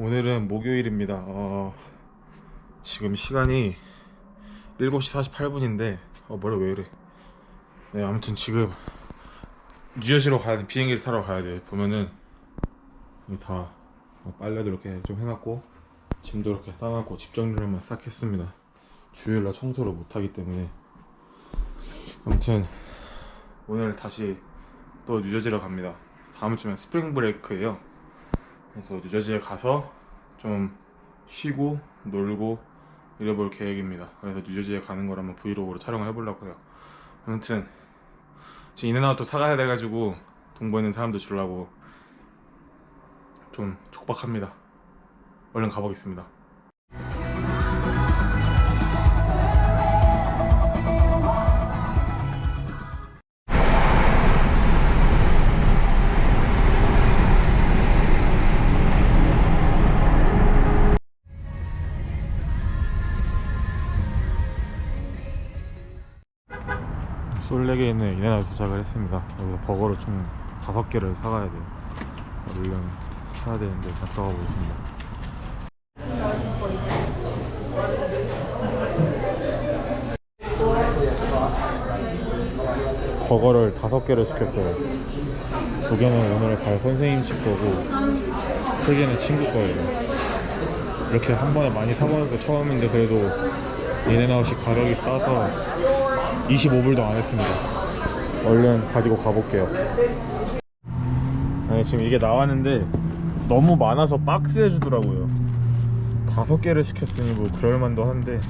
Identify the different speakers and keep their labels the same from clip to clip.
Speaker 1: 오늘은 목요일입니다. 어, 지금 시간이 7시 48분인데, 어, 머리 왜 이래. 네, 아무튼 지금 뉴저지로 가야 돼. 비행기를 타러 가야 돼. 보면은, 다 어, 빨래도 이렇게 좀 해놨고, 짐도 이렇게 싸놨고, 집 정리를만 싹 했습니다. 주일날 청소를 못하기 때문에. 아무튼, 오늘 다시 또 뉴저지로 갑니다. 다음 주면 스프링 브레이크예요. 그래서 뉴저지에 가서 좀 쉬고 놀고 이래볼 계획입니다. 그래서 뉴저지에 가는 걸 한번 브이로그로 촬영을 해보려고요. 아무튼 지금 인앤아웃도 사가야 돼가지고 동부에 있는 사람들 주려고 좀 촉박합니다. 얼른 가보겠습니다. 솔렉에 있는 인앤아웃 도착을 했습니다. 여기서 버거를 총 다섯 개를 사가야 돼요. 얼른 사야 되는데 갔다 가 보겠습니다. 버거를 다섯 개를 시켰어요. 두 개는 오늘 갈 선생님 집 거고, 세 개는 친구 거예요. 이렇게 한 번에 많이 사먹는 게 처음인데 그래도 인앤아웃이 가격이 싸서 25불도 안 했습니다. 얼른 가지고 가볼게요. 아니, 지금 이게 나왔는데 너무 많아서 박스 해 주더라고요. 다섯 개를 시켰으니 뭐 그럴만도 한데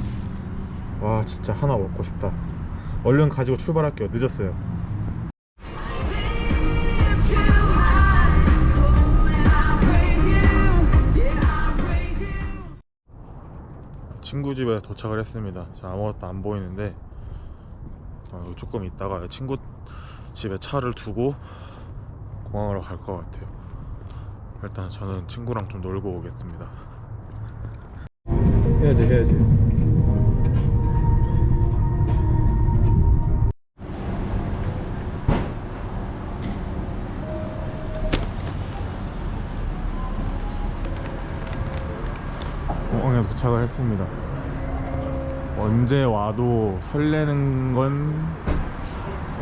Speaker 1: 와 진짜 하나 먹고 싶다. 얼른 가지고 출발할게요. 늦었어요. 친구 집에 도착을 했습니다. 자, 아무것도 안 보이는데 어, 조금 있다가 친구 집에 차를 두고 공항으로 갈 것 같아요. 일단 저는 친구랑 좀 놀고 오겠습니다. 해야지 해야지. 공항에 도착을 했습니다. 언제 와도 설레는 건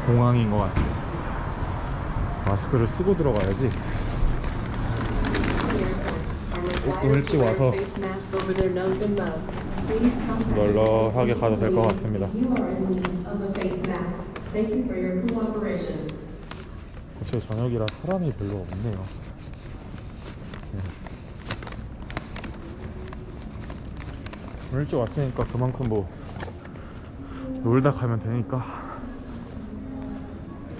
Speaker 1: 공항인 것 같아요. 마스크를 쓰고 들어가야지. 조금 일찍 와서 널널하게 가도 될 것 같습니다. 어차피 저녁이라 사람이 별로 없네요. 네. 일찍 왔으니까 그만큼 뭐 놀다 가면 되니까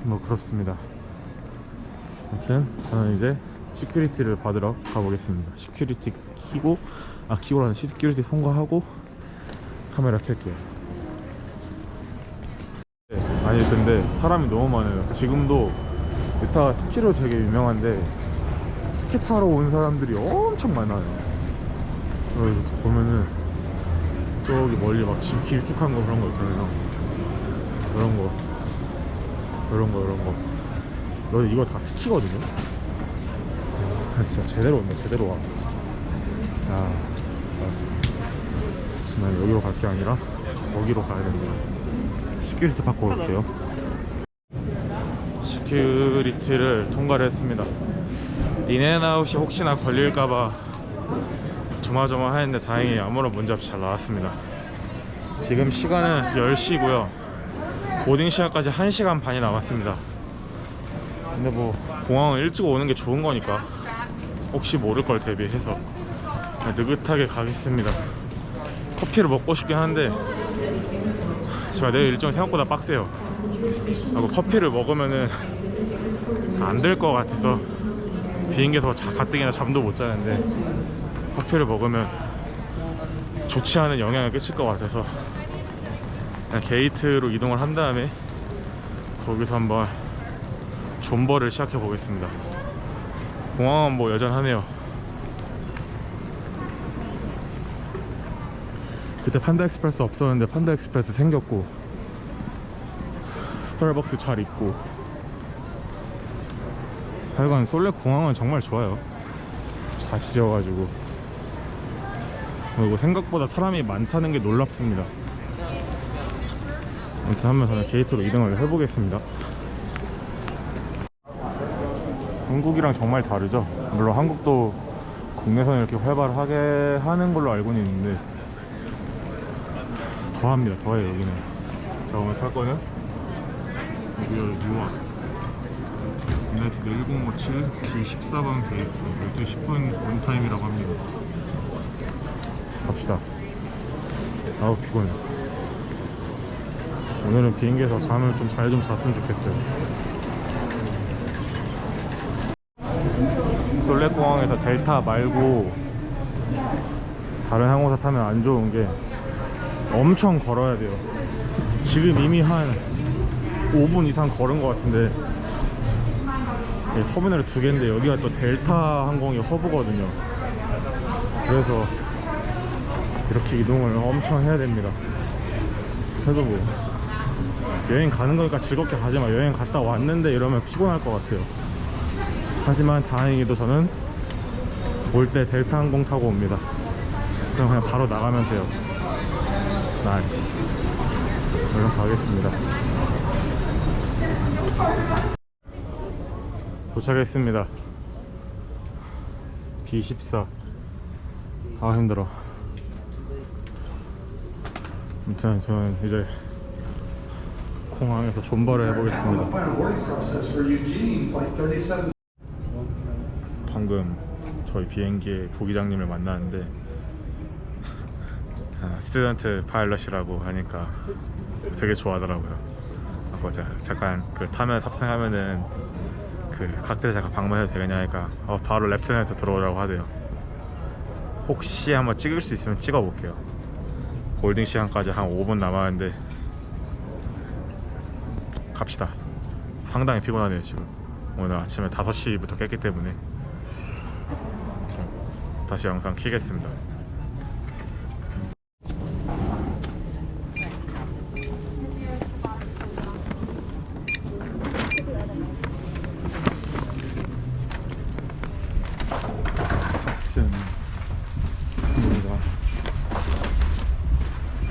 Speaker 1: 뭐 그렇습니다. 아무튼 저는 이제 시큐리티를 받으러 가보겠습니다. 시큐리티 키고 아 키고라는 시큐리티 통과하고 카메라 켤게요. 네, 아니 근데 사람이 너무 많아요. 지금도 유타가 스키로 되게 유명한데 스키 타러 온 사람들이 엄청 많아요. 그래서 이렇게 보면은 저기 멀리 막집 길쭉한 거 그런 거 있잖아요. 그런 거, 그런 거, 이런 거. 너 이거 다 스키거든요. 아, 진짜 제대로 온다, 제대로 와. 야, 아, 난 여기로 갈 게 아니라 거기로 가야 됩니다. 시큐리티 받고 올게요. 시큐리티를 통과를 했습니다. 인앤아웃이 혹시나 걸릴까봐 조마조마하는데 다행히 아무런 문제 없이 잘 나왔습니다. 지금 시간은 10시고요. 보딩 시간까지 1시간 반이 남았습니다. 근데 뭐 공항은 일찍 오는 게 좋은 거니까 혹시 모를 걸 대비해서 느긋하게 가겠습니다. 커피를 먹고 싶긴 한데 제가 내일 일정이 생각보다 빡세요. 하고 커피를 먹으면은 안 될 것 같아서 비행기에서 자, 가뜩이나 잠도 못 자는데 커피를 먹으면 좋지 않은 영향을 끼칠 것 같아서 그냥 게이트로 이동을 한 다음에 거기서 한번 존버를 시작해 보겠습니다. 공항은 뭐 여전하네요. 그때 판다 익스프레스 없었는데 판다 익스프레스 생겼고 스타벅스 잘 있고 하여간 솔레 공항은 정말 좋아요. 잘 지어가지고 그리고 생각보다 사람이 많다는 게 놀랍습니다. 아무튼 한번 게이트로 이동을 해보겠습니다. 한국이랑 정말 다르죠. 물론 한국도 국내선 이렇게 활발하게 하는 걸로 알고는 있는데 더합니다. 더해요 여기는. 자 오늘 탈 거는 여기 유아 유나이티드 1057 G14번 게이트 12시 10분 온타임이라고 합니다. 갑시다. 아우 피곤해. 오늘은 비행기에서 잠을 좀 잘 좀 잤으면 좋겠어요. 솔레공항에서 델타 말고 다른 항공사 타면 안 좋은 게 엄청 걸어야 돼요. 지금 이미 한 5분 이상 걸은 것 같은데 예, 터미널이 두 개인데 여기가 또 델타 항공이 허브거든요. 그래서 이렇게 이동을 엄청 해야 됩니다. 그래도 뭐 여행 가는 거니까 즐겁게 가지 마. 여행 갔다 왔는데 이러면 피곤할 것 같아요. 하지만 다행히도 저는 올 때 델타 항공 타고 옵니다. 그럼 그냥 바로 나가면 돼요. 나이스. 얼른 가겠습니다. 도착했습니다. B14. 아 힘들어. 아무튼 저는 이제 공항에서 존버를 해보겠습니다.
Speaker 2: process for Eugene, flight 37.
Speaker 1: 방금 저희 비행기의 부기장님을 만났는데 아, 스튜던트 파일럿이라고 하니까 되게 좋아하더라고요. 아까 잠깐 그 타면 탑승하면은 그 각대 잠깐 방문해도 되겠냐 하니까 어, 바로 랩선에서 들어오라고 하대요. 혹시 한번 찍을 수 있으면 찍어볼게요. 볼딩 시간까지 한 5분 남았는데 갑시다. 상당히 피곤하네요 지금. 오늘 아침에 5시부터 깼기 때문에 자, 다시 영상 키겠습니다.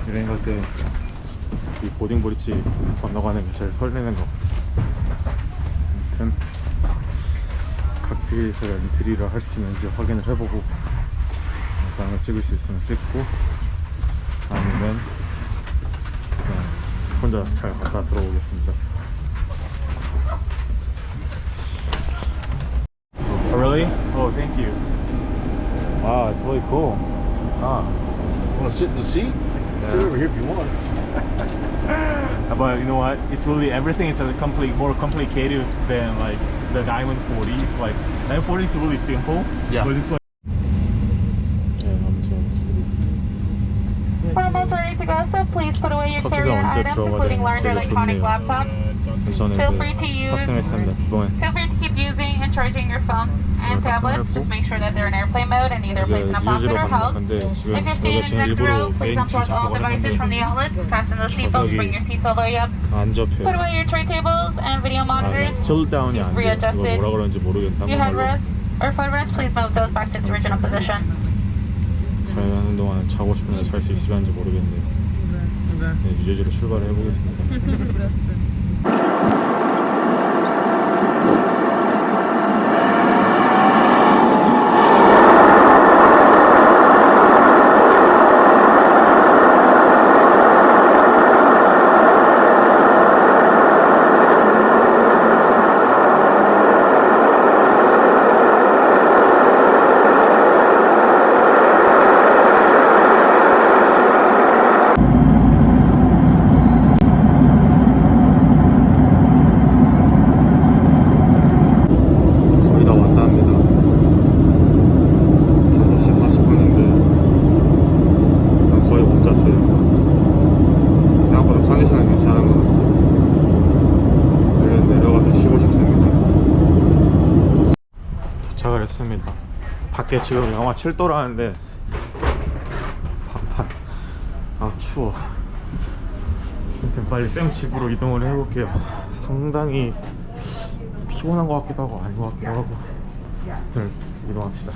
Speaker 1: 여행 갈 때 이 보딩 브릿지 건너가는 게 제일 설레는 거. 아무튼 칵필에서 엔트리를 할 수 있는지 확인을 해보고 영상을 찍을 수 있으면 찍고 아니면 혼자 잘 갔다 들어오겠습니다. Oh, really? Oh, thank you. Wow, it's really cool. Ah.
Speaker 2: Want to sit in the seat? Sit over here if you want.
Speaker 1: But you know what? It's really everything is a complete more complicated than like the Diamond 40s. Like Diamond 40 is really simple.
Speaker 2: Yeah.
Speaker 1: But this one. 네, 아무튼
Speaker 3: We're almost ready to go, so please put away your
Speaker 1: 커피가
Speaker 3: carry-on
Speaker 1: 언제
Speaker 3: items,
Speaker 1: 들어가야
Speaker 3: including large
Speaker 1: 되게
Speaker 3: electronic
Speaker 1: 좋네요.
Speaker 3: laptops.
Speaker 1: 저는
Speaker 3: Feel
Speaker 1: 이제
Speaker 3: free to use-
Speaker 1: 탑승했습니다. 이번에
Speaker 3: charging your phone and
Speaker 1: 네,
Speaker 3: tablets.
Speaker 1: 탑승했고.
Speaker 3: Just make sure that they're in airplane mode and either
Speaker 1: 이제
Speaker 3: placed in a pocket
Speaker 1: 뉴저지로
Speaker 3: or
Speaker 1: 갑니다.
Speaker 3: held.
Speaker 1: 근데 지금
Speaker 3: If you're
Speaker 1: 여기가
Speaker 3: seated
Speaker 1: 지금
Speaker 3: in the
Speaker 1: 일부러
Speaker 3: row, please
Speaker 1: 메인 키
Speaker 3: unplug all
Speaker 1: 좌석을
Speaker 3: devices from the
Speaker 1: 했는데
Speaker 3: outlets, fasten those seatbelts,
Speaker 1: 좌석이
Speaker 3: bring your seats all the way up.
Speaker 1: 안
Speaker 3: Put
Speaker 1: 접혀요.
Speaker 3: away your tray tables and video
Speaker 1: 아,
Speaker 3: monitors.
Speaker 1: 틸 다운이 안 돼요. 이거
Speaker 3: Readjusted.
Speaker 1: 뭐라 그러는지 모르겠는데
Speaker 3: Your
Speaker 1: 한국말로.
Speaker 3: headrest or footrest, please move those back to its original position.
Speaker 1: 자는 동안 자고 싶은데 잘 수 있을지 모르겠네요. 네, 뉴저지로 출발을 해보겠습니다. 거의 다 했습니다. 밖에 지금 영하 7도라는데 반팔. 아 추워. 아무튼 빨리 쌤 집으로 이동을 해볼게요. 상당히 피곤한 것 같기도 하고 아닌 것 같기도 하고 네, 이동합시다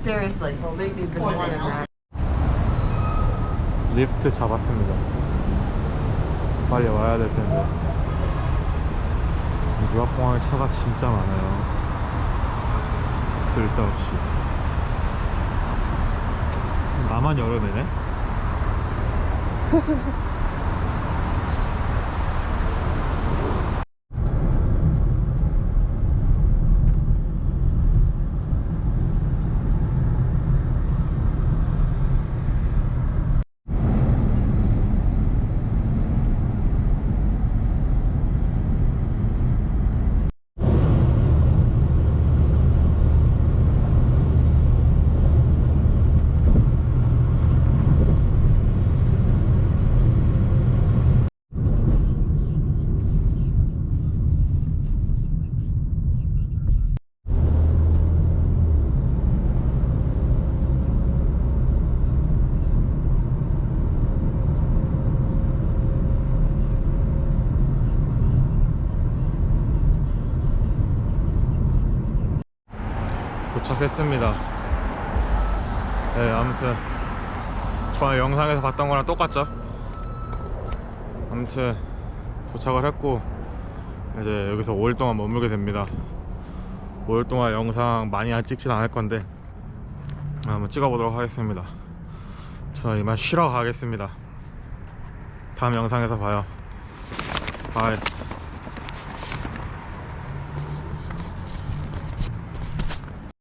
Speaker 4: Seriously. Well, the.
Speaker 1: 리프트 잡았습니다. 빨리 와야 될 텐데. 유학공항에 차가 진짜 많아요. 쓸데없이. 나만 열어내네? 도착했습니다. 네, 아무튼 저번에 영상에서 봤던 거랑 똑같죠? 아무튼 도착을 했고 이제 여기서 5일 동안 머물게 됩니다. 5일 동안 영상 많이 안 찍진 않을 건데 한번 찍어보도록 하겠습니다. 저는 이만 쉬러 가겠습니다. 다음 영상에서 봐요. 바이.